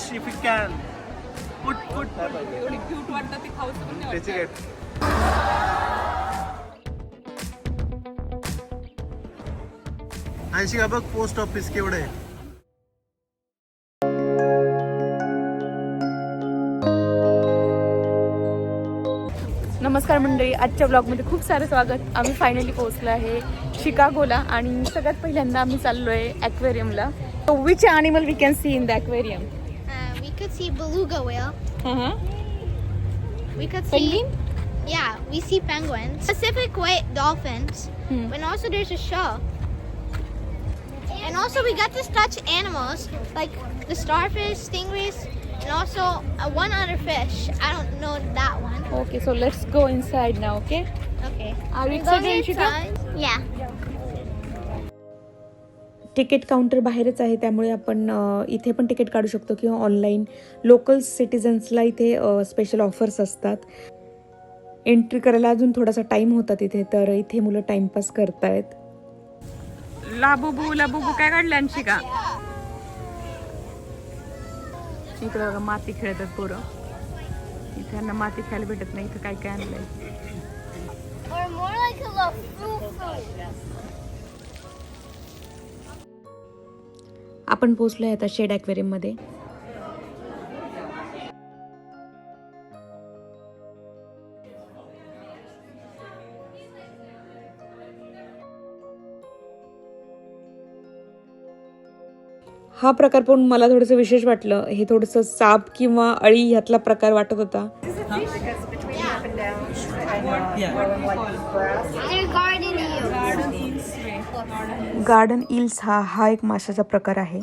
fish if you can. Put, put, put. एवढी cute वाटतं ते खाऊच पण नाही त्याची वाटत. काय ऐंशी का बघ पोस्ट ऑफिस केवढं आहे नमस्कार मंडळी आजच्या ब्लॉगमध्ये खूप सारं स्वागत आम्ही फायनली पोहोचलो आहे शिकागोला आणि सगळ्यात पहिल्यांदा आम्ही चाललो आहे ॲक्वेरियमला which animal we can see in the aquarium see beluga whale. Uh-huh. We could see. Penguin? Yeah, we see penguins. Pacific white dolphins. Hmm. And also there's a shell. And also we got to touch animals like the starfish, stingrays, and also uh, one other fish. I don't know that one. Okay, so let's go inside now, okay? Okay. Are we excited, Shika? Yeah. Ticket counter बाहेरच आहे त्यामुळे आपण इथे पण ticket काढू शकतो किंवा online local सिटिझन्सला इथे स्पेशल ऑफर्स असतात. एंट्री करायला अजून थोडासा टाईम होता तिथे तर इथे मुलं टाइमपास करतायत. लाबुबू लाबुबू काय काढलं आणशी का? इकडे बघा माती खेळतात पोरं. इथे यांना माती खेळायला भेटत नाही इथं काय काय आणलंय आपण पोचलो आहे आता शेड ॲक्वेरियममध्ये हा प्रकार पण मला थोडंसं विशेष वाटलं. हे थोडंसं साप किंवा अळी ह्यातला प्रकार वाटत होता. गार्डन इल्स हा हा एक माशाचा प्रकार आहे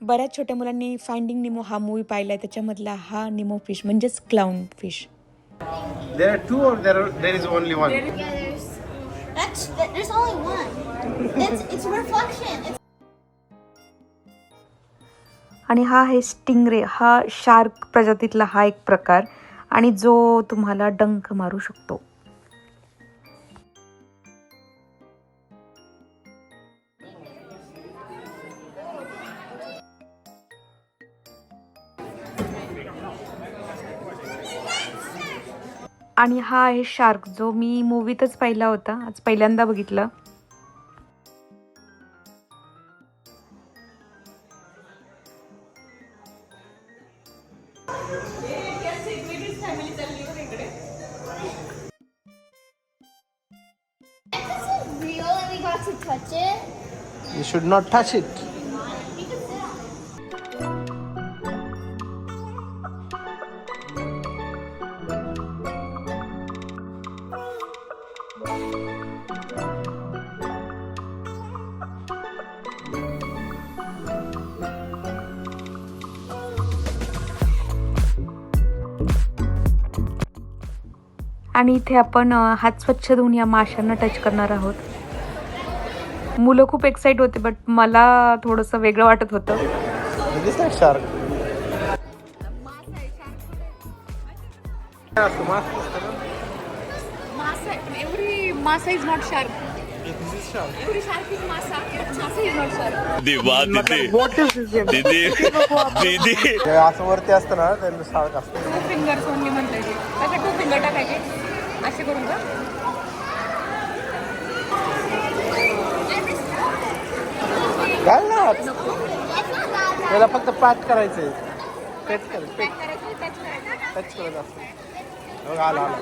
बऱ्याच छोट्या मुलांनी फाइंडिंग निमो हा मूवी पाहिलाय त्याच्यामधला हा निमो फिश म्हणजेच clownfish There are two or there are, there is only one? Yeah, there's. That's that, there's only one. It's it's reflection. It's आणि हा आहे स्टिंगरे हा शार्क प्रजातीतला हा एक प्रकार आणि जो तुम्हाला डंक मारू शकतो. आणि हा आहे शार्क जो मी मूवीतच पाहिला होता. आज पहिल्यांदा बघितला. Should not touch it. आणि इथे आपण हात स्वच्छ धुवून या माशांना टच करणार आहोत मुलं खूप एक्साइट होते बट मला थोडंसं वेगळं वाटत होतं. असं वरती असतं ना त्यांना शार्क असतं. टू फिंगर्स ओनली म्हणता येते त्याचे टू फिंगर टाकायचे. असे करून का? घाल ना. त्याला फक्त पॅट करायचंय. पेट कर पेट टच करत असतं. बघ आला आला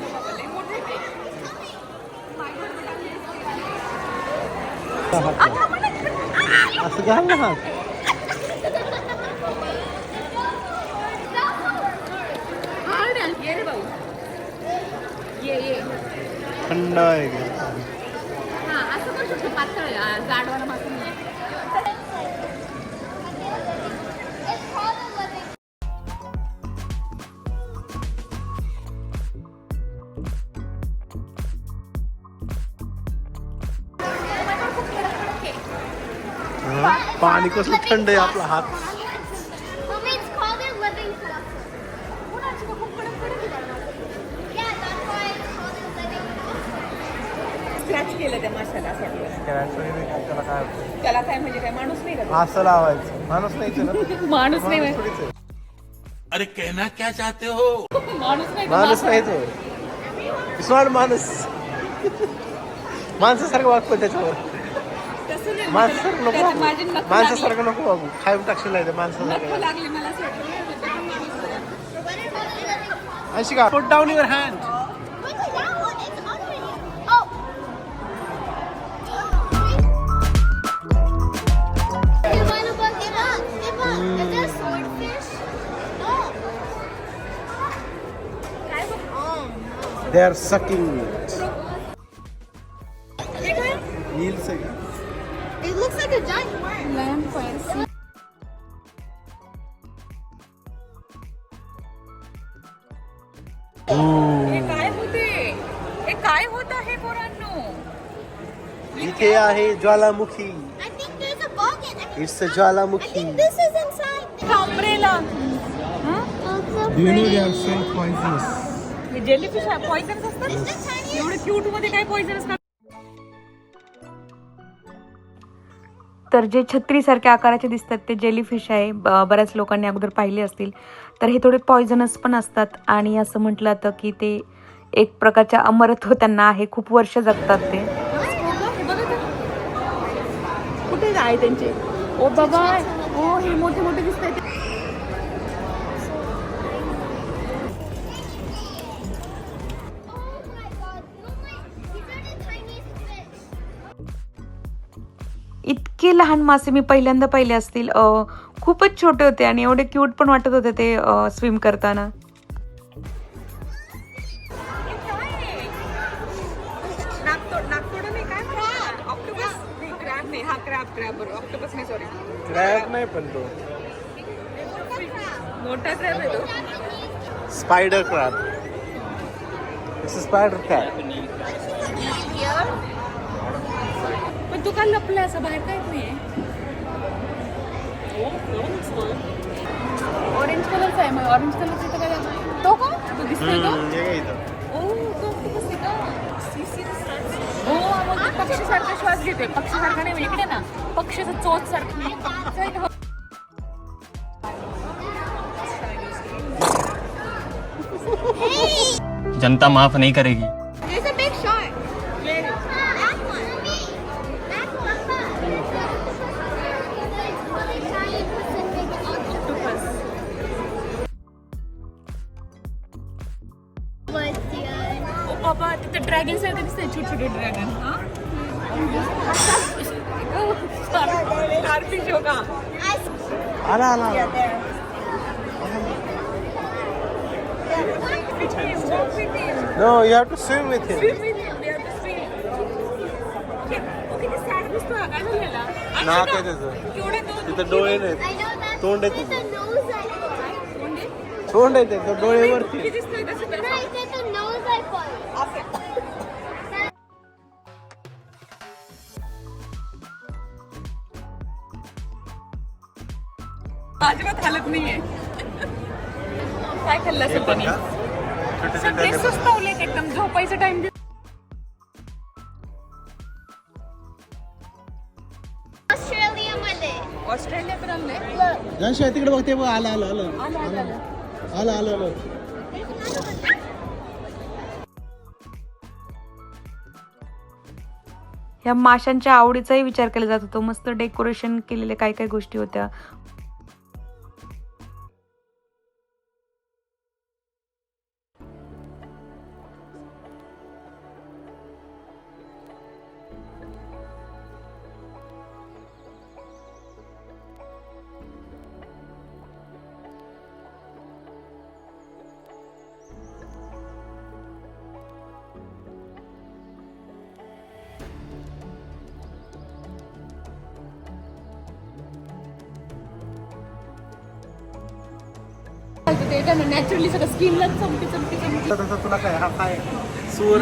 असं घाल ना. हात ये रे भाऊ ये ये थंड आहे. एकदम. हा असं करू शकतो पातळ आहे, आ, जाडवाला पाणी कसं थंड आहे आपला हात. त्याला काय म्हणजे काय माणूस नाही लावायचं. माणूस नाही माणूस नाही अरे कहना क्या चाहते हो? माणूस नाही तो माणूस. माणसासारखं वागतो त्याच्यावर. माणसासारखं नको माणसासारखं नको बाबू खाऊन टाकशील नाही माणसासारखं अशी का put down your hand They are sucking me. हे जेलीफिश पॉइझनस असतात. एवढे क्यूटमध्ये काय पॉइझनस का तर जे छत्रीसारख्या आकाराचे दिसतात ते जेलीफिश आहे. ब- बऱ्याच लोकांनी अगोदर पाहिले असतील. तर हे थोडे पॉयझनस पण असतात आणि असं म्हटलं जातं की ते एक प्रकारच्या अमरत्व त्यांना आहे. खूप वर्ष जगतात ते कुठे आहे त्यांचे. ओ बाबा ओ हे मोठे मोठे दिसत आहेत इतके लहान मासे मी पहिल्यांदा पाहिले असतील. खूपच छोटे होते आणि एवढे क्यूट पण वाटत होते ते स्विम करताना. ऑक्टोपस नाही सॉरी क्रॅब नाही पण तो मोठा क्रॅब आहे तो। Spider crab it's a spider crab पण तू काय लपलाय असं बाहेर काय नाहीये ऑरेंज कलरचा आहे मग ऑरेंज कलरचा तर काय तो का तो दिसतोय तो? तो। हो मग पक्षीसारखा श्वास घेतोय. पक्षीसारखा नाही इकडे ना, पक्षीचं चोच सारखं. जनता माफ़ नहीं करेगी। have to swim with him. Swim with him. They have to swim. काय झालेला? नाक आहे त्याचं. तिथं डोळे I नाहीत तोंड आहे तोंड आहे त्याचं डोळे आहे पण. असं. अजिबात हालत नाहीये काय खाल्लं असेल कोणी सगळे एकदम. झोपायचं टाइम. ऑस्ट्रेलिया तर आणलंय तिकडे बघते बघ आलं आलं आलं. आलं आलं आलं. आलं आलं ह्या माशांच्या आवडीचाही विचार केला जात होतो. मस्त डेकोरेशन केलेले काय काय गोष्टी होत्या. ते काय नॅचरली सगळं स्किनलाच तसं काय हा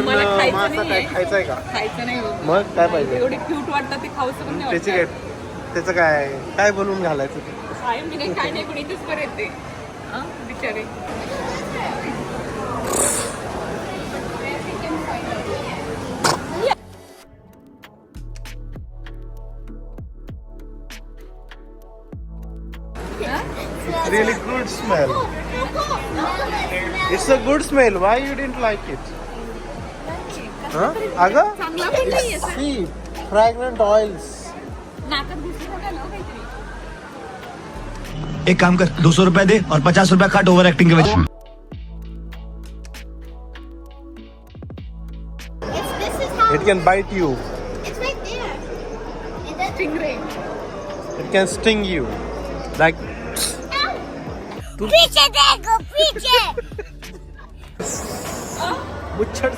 मला काय खायचंय का? हो. मग काय पाहिजे? एवढे क्यूट वाटतात ते खाऊ पण त्याची काय? त्याचं काय? काय बनवून घालायचं ते? काय मी नाही पण इथेच बरे बिचारे हा? रिअली गुड स्मेल अगं चांगला पण नाहीये सर. see fragrant oils. नाकात घुसलं का लाव काहीतरी. एक काम कर दो सौ रुपया दे और पचास रुपया काट ओवर एक्टिंग के वजह It's It can bite you. it's right there. Then Stingray. It can sting you. Like पीछे देखो पीछे मुच्छड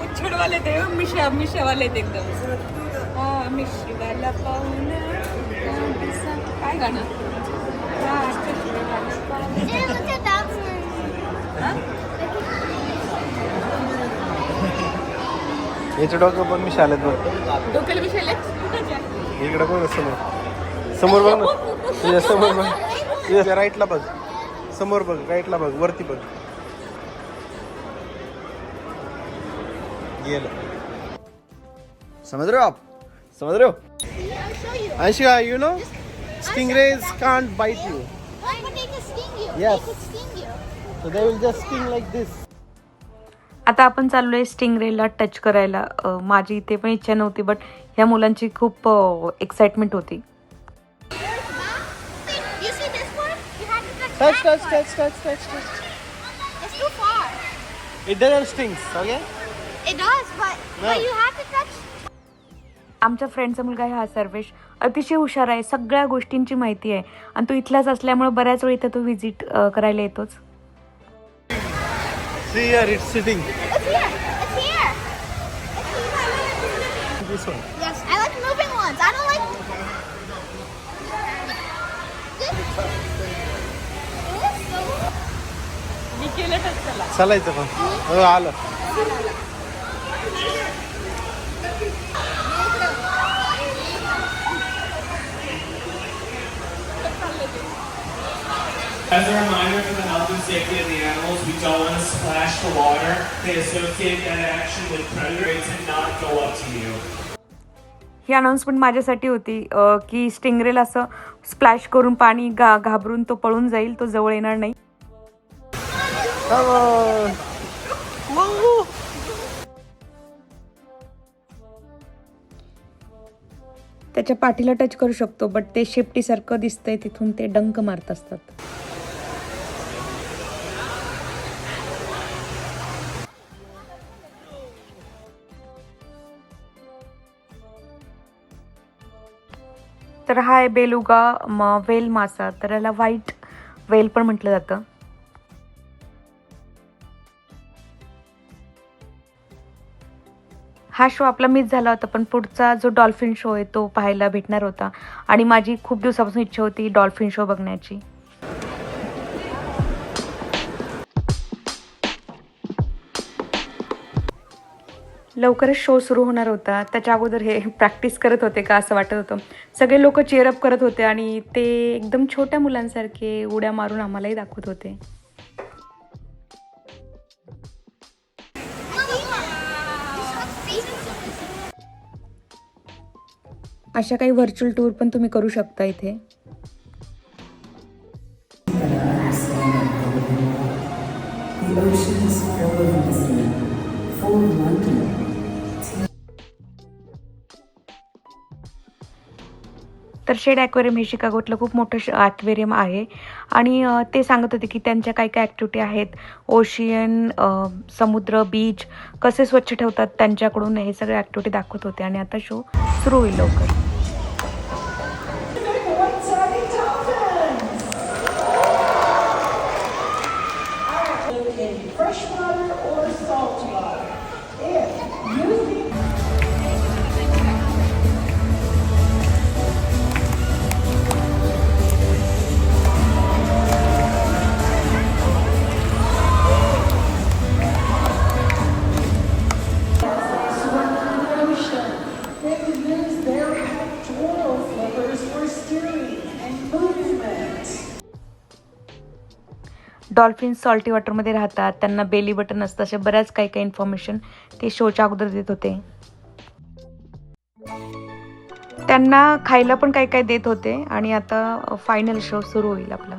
मुच्छड वाले ते मिशा मिशा वाले ते एकदम. हा मिशीवाला कांडसा. काय गाणं? हा, मिशीवाला. याच्या डोकं पण मी शाळेत बघ. डोक्याला मिशाले इकडे बघ ना समोर. समोर बघ ना. तुझ्या समोर बघ. तुझ्या राईटला बघ. समोर बघ राईटला बघ. वरती बघ. गेलं समझ रहे हो आप समझ रहे हो. Anshika you know stingrays can't bite you Why would they just sting you? Yes. They could sting you. so they will just sting like this आता आपण चाललोय स्टिंगरेला टच करायला माझी इथे पण इच्छा नव्हती बट ह्या मुलांची खूप एक्साइटमेंट होती one? You have to touch, touch आमच्या फ्रेंडचा मुलगा आहे हा सर्वेश. अतिशय हुशार आहे. सगळ्या गोष्टींची माहिती आहे. आणि तो इथलाच असल्यामुळे बऱ्याच वेळी इथे तो व्हिजिट करायला येतोच. चालायचं पण. आलं. As a reminder for the health and safety of the animals, we don't want to splash the water. They associate that action with predators and not go up to you. ही announcement माझ्यासाठी होती की स्टिंगरेल असं splash करून पाणी घा घाबरून तो पळून जाईल तो जवळ येणार नाही त्याच्या पाठीला टच करू शकतो बट ते शेपटीसारखं दिसतंय तिथून ते डंक मारत असतात तर हा आहे बेलुगा म वेल मासा. तर याला व्हाईट वेल पण म्हटलं जातं. हा शो आपला मिस झाला होता पण पुढचा जो डॉल्फिन शो आहे तो पाहायला भेटणार होता. आणि माझी खूप दिवसापासून इच्छा होती डॉल्फिन शो बघण्याची. लवकरच शो सुरू होणार होता. त्याच्या अगोदर हे प्रॅक्टिस करत होते का असं वाटत होतं. सगळे लोक चेअरअप करत होते आणि ते एकदम छोट्या मुलांसारखे उड्या मारून आम्हालाही दाखवत होते. अशा काही व्हर्च्युअल टूर पण तुम्ही करू शकता इथे. तर शेड ॲक्वेरियम हे शिकागोतलं खूप मोठं ॲक्वेरियम आहे. आणि ते सांगत होते की त्यांच्या काय काय ॲक्टिव्हिटी आहेत ओशियन समुद्र बीच कसे स्वच्छ ठेवतात त्यांच्याकडून हे सगळे ॲक्टिव्हिटी दाखवत होते. आणि आता शो सुरू होईल लवकर. डॉल्फिन सॉल्टी वॉटरमध्ये राहतात. त्यांना बेली बटन असतं. अशा बऱ्याच काही काही इन्फॉर्मेशन ते शोच्या अगोदर देत होते. त्यांना खायला पण काही काही देत होते. आणि आता फायनल शो सुरू होईल आपला.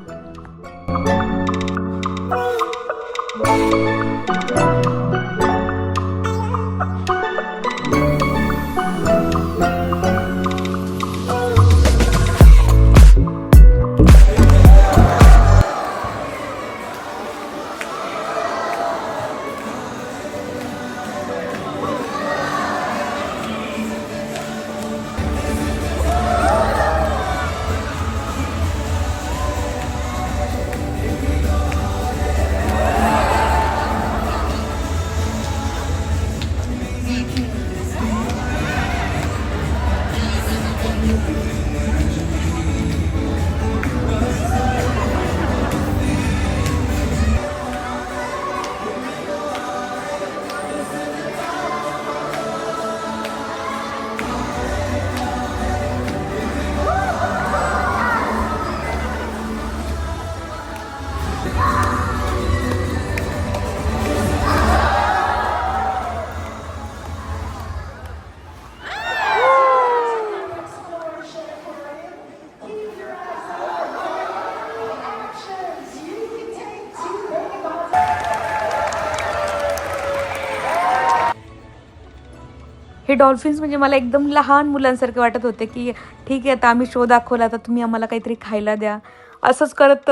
डॉल्फिन्स म्हणजे मला एकदम लहान मुलांसारखे वाटत होते की ठीक आहे आता आम्ही शो दाखवला तर तुम्ही आम्हाला काहीतरी खायला द्या. असंच करत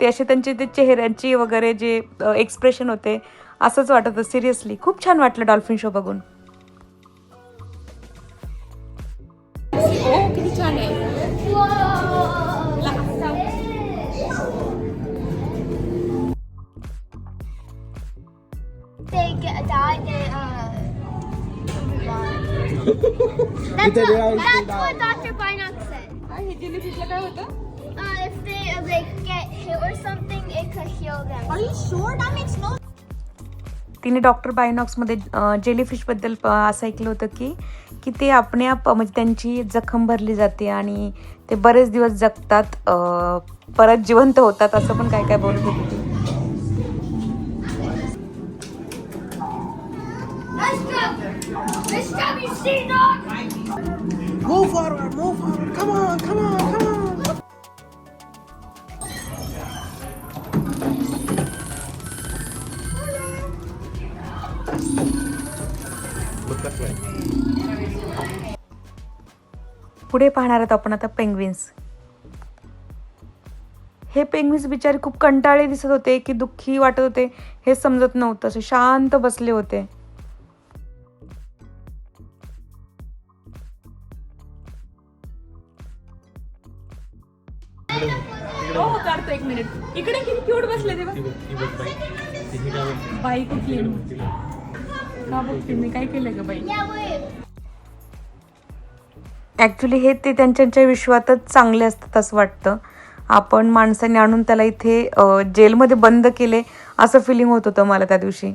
ते असे त्यांचे ते चेहऱ्यांची वगैरे जे एक्सप्रेशन होते असंच वाटत होतं. सिरियसली खूप छान वाटलं डॉल्फिन शो बघून. ओ किती छान आहे. That's what, that's what. Dr. Binock said. हे जेलीफिशला काय होतं Uh, if they uh, like get hit or something, it could heal them. Are you sure? That makes no तिने डॉक्टर बायनॉक्समध्ये जेलीफिशबद्दल प- असं ऐकलं होतं की की ते आपणे आप म्हणजे त्यांची जखम भरली जाते आणि ते बरेच दिवस जगतात अं, परत जिवंत होतात असं पण काय काय बोलत होती ती go, dog! Move forward, move forward. Come on, come on, come on. Look that way. पुढे पाहणार आहोत आपण आता पेंग्विन्स हे पेंग्विन्स बिचारे खूप कंटाळे दिसत होते की दुःखी वाटत होते हे समजत नव्हतं असे शांत बसले होते हो हो काढतो एक मिनिट. इकडे किती क्यूट बसले ते बघ. बाई. कुठली? का बघते मी काय केलं ग बाई. ॲक्च्युली हे ते त्यांच्या त्यांच्या विश्वातच चांगले असतात असं वाटतं. आपण माणसाने आणून त्याला इथे अं, जेलमध्ये बंद केले असं फिलिंग होत होतं मला त्या दिवशी.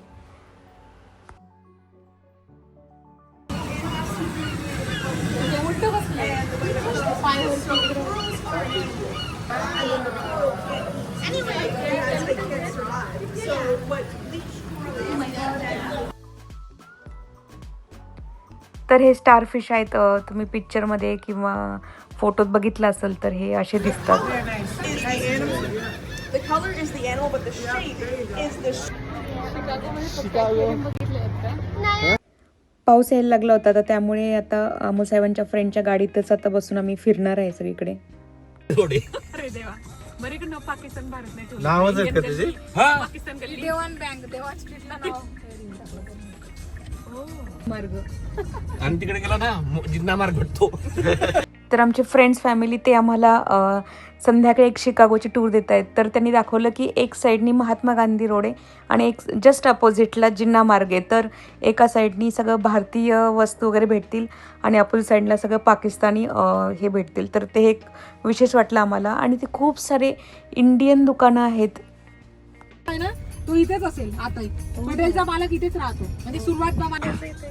तर हे स्टारफिश आहेत तुम्ही पिक्चरमध्ये किंवा फोटोत बघितलं असेल तर हे असे दिसतात. पाऊस यायला लागला होता तर त्यामुळे आता अमोल साहेबांच्या फ्रेंडच्या गाडीतच आता बसून आम्ही फिरणार आहे सगळीकडे. अरे देवा. बरं इकडनं पाकिस्तान भारत नाही ठेवलं. नावच आहेत का इंडियन त्याचे? गल्ली, पाकिस्तान गल्ली. देवान बँक देवा स्ट्रीटला नाव. मार्ग. आणि तिकडे गेला ना जिन्ना मार्ग भेटतो. तर आमचे फ्रेंड्स फॅमिली ते आम्हाला अ, संध्याकाळी एक शिकागोची टूर देत आहेत. तर त्यांनी दाखवलं की एक साईडनी महात्मा गांधी रोड आहे आणि एक जस्ट अपोजिटला जिन्ना मार्ग आहे. तर एका साईडनी सगळं भारतीय वस्तू वगैरे भेटतील आणि अपोजिट साईडला सगळं पाकिस्तानी हे भेटतील. तर ते एक विशेष वाटलं आम्हाला. आणि ते खूप सारे इंडियन दुकानं आहेत. तो इथेच असेल आता मटेरियलचा मालक इथेच राहतो. म्हणजे सुरुवात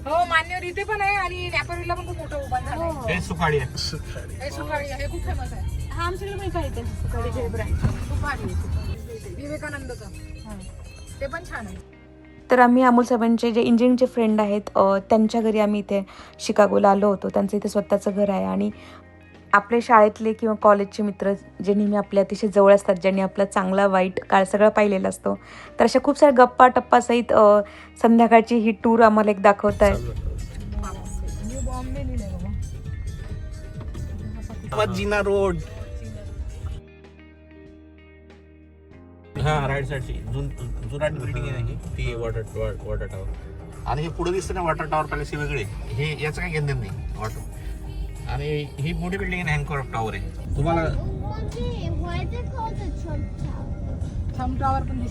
हो मान्यवर इथे पण आहे आणि व्यापारीला पण खूप मोठं उभा सुकाळी आहे. हे खूप फेमस आहे. हा आमच्याकडे पण काय ब्रँड विवेकानंदचं. ते पण छान आहे. तर आम्ही अमोल साहेबांचे जे इंजिनिअरिंगचे फ्रेंड आहेत अ, त्यांच्या घरी आम्ही इथे शिकागोला आलो होतो. त्यांचं इथे स्वतःचं घर आहे आणि आपले शाळेतले किंवा कॉलेजचे मित्र जे नेहमी आपल्या अतिशय जवळ असतात ज्यांनी आपला चांगला वाईट काळ सगळं पाहिलेला असतो. तर अशा खूप साऱ्या गप्पा टप्पासहित अ, संध्याकाळची ही टूर आम्हाला एक दाखवत आहे. जिना रोड. हा राईट साईडची. जुन जुनाट बिल्डिंग आहे ना ही? ती वॉटर वॉटर टॉवर आणि हे पुढे दिसतं ना वॉटर टॉवर पॅलेस हे वेगळे हे याचं काही घेणं नाही. वॉटर आणि ही मोठी बिल्डिंग आहे हँकर टॉवर आहे. तुम्हाला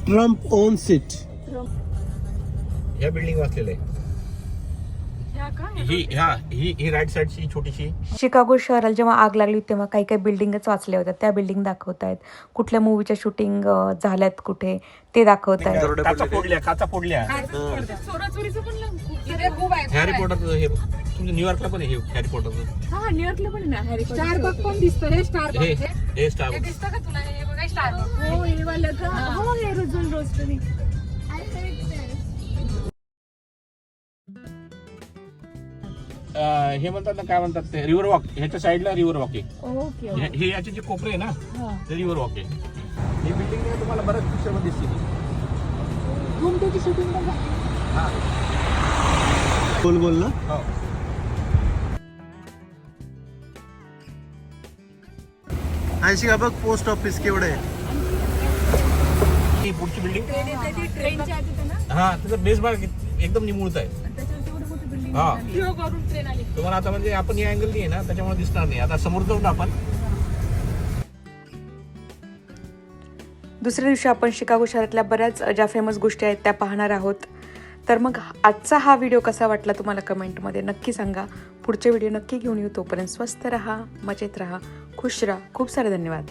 ट्रम्प ओन सीट ह्या बिल्डिंग वाचलेलं आहे. ही ह्या ही ही राईट साईडची छोटीशी. शिकागो शहराला जेव्हा आग लागली तेव्हा काही काही बिल्डिंगच वाचल्या होत्या. त्या बिल्डिंग दाखवत आहेत कुठल्या मूवीच्या शूटिंग झाल्यात कुठे ते दाखवत आहेत काचा फोडल्या काचा फोडल्या. चोराचोरीचं पण लय खूप तिथे खूप आहे हॅरी पॉटरचं हे तुमच्या न्यूयॉर्कला पण आहे हे हॅरी पॉटरचं हा न्यूयॉर्कला पण आहे ना हॅरी पॉटर स्टारबक पण दिसतं रे स्टारबक हे हे हे स्टार हे दिसतं का तुला? हे बघा स्टारबक हो हे वालं का? हो. हे रोजन रोस्टरी I heard this. हे म्हणतात ना काय म्हणतात ते रिव्हर वॉक ह्याच्या साईडला रिव्हर वॉक आहे. ओके हे हे याचे जे कोपरे आहे ना ते रिव्हर वॉक आहे. ही बिल्डिंग तुम्हाला बऱ्याच पिक्चरमध्ये दिसते धूमकेची शूटिंग पण झाली. बोल बोल ना. हो. ऐंशी का बघ पोस्ट ऑफिस केवढं आहे. ही पुढची बिल्डिंग ट्रेनच्या आधी हा त्याचा बेस भाग एकदम निमुळत आहे. हा. Hero करून ट्रेन आली तुम्हाला आता म्हणजे आपण या अँगल आहे ना त्याच्यामुळे दिसणार नाही. आता समोर जाऊ ना आपण. दुसऱ्या दिवशी आपण शिकागो शहरातल्या बऱ्याच ज्या फेमस गोष्टी आहेत त्या पाहणार आहोत. तर मग आजचा हा व्हिडिओ कसा वाटला तुम्हाला कमेंटमध्ये नक्की सांगा. पुढचे व्हिडिओ नक्की घेऊन येऊ तोपर्यंत स्वस्त रहा मजेत रहा खुश राहा. खूप सारे धन्यवाद.